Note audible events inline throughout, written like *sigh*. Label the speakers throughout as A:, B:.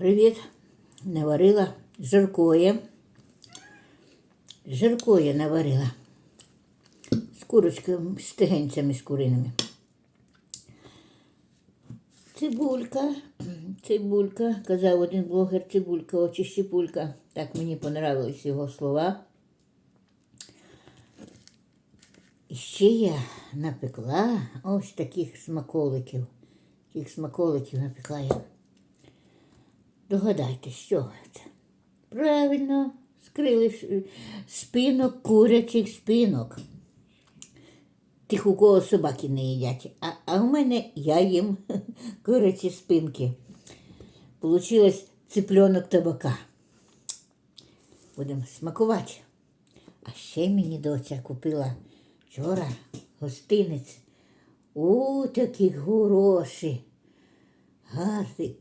A: Привіт! Наварила жиркоє. Жиркоє наварила. З курочкою, з тигенцями з куриними. Цибулька, цибулька, казав один блогер, цибулька, очі щепулька. Так мені понравились його слова. І ще я напекла ось таких смаколиків. Таких смаколиків напекла я. Догадайтесь, що це? Правильно, скрили спинок курячих спинок. Тих, у кого собаки не їдять. А, а у мене я їм *laughs* курячі спинки. Получилось цыпленок табака. Будемо смакувати. А ще мені доця купила вчора гостинець. У такі гроші. Гарний.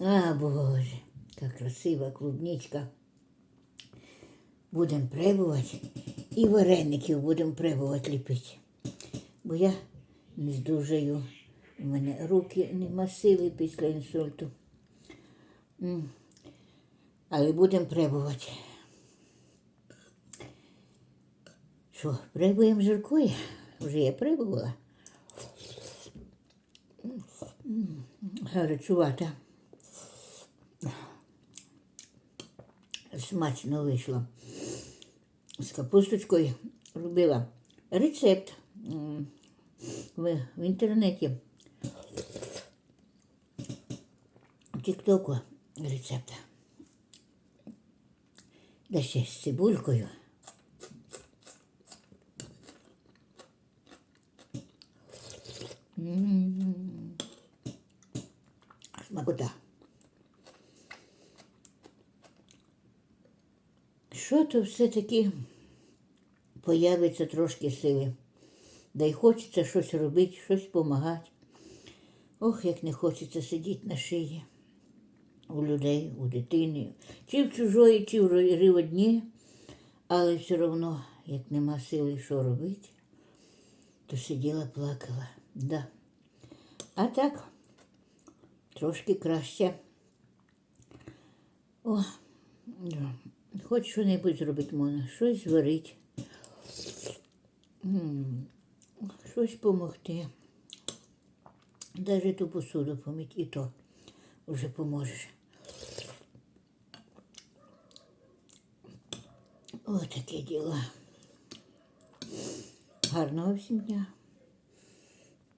A: А, Боже, яка красива клубничка. Будемо пробувати. І вареників будемо пробувати ліпити. Бо я не здужаю. У мене руки нема сили після інсульту. Але будемо пробувати. Що, пробуємо жиркою? Вже я пробувала. М, Гарячувата. Смачно вийшло. З капусточкою робила рецепт в, в інтернеті. Тіктоку рецепт. Да ще з цибулькою. Смакота. Що то все-таки появиться трошки сили. Да й хочеться щось робити, щось допомагати. Ох, як не хочеться сидіти на шиї у людей, у дитини, чи в чужої, чи в ріводні, але все одно, як нема сили, що робити, то сиділа, плакала. Да. А так, трошки краще. О, да. Хоч що-небудь зробити можна, щось зварити, щось допомогти. Навіть ту посуду помить, і то вже поможеш. Ось таке діло. Гарного всім дня.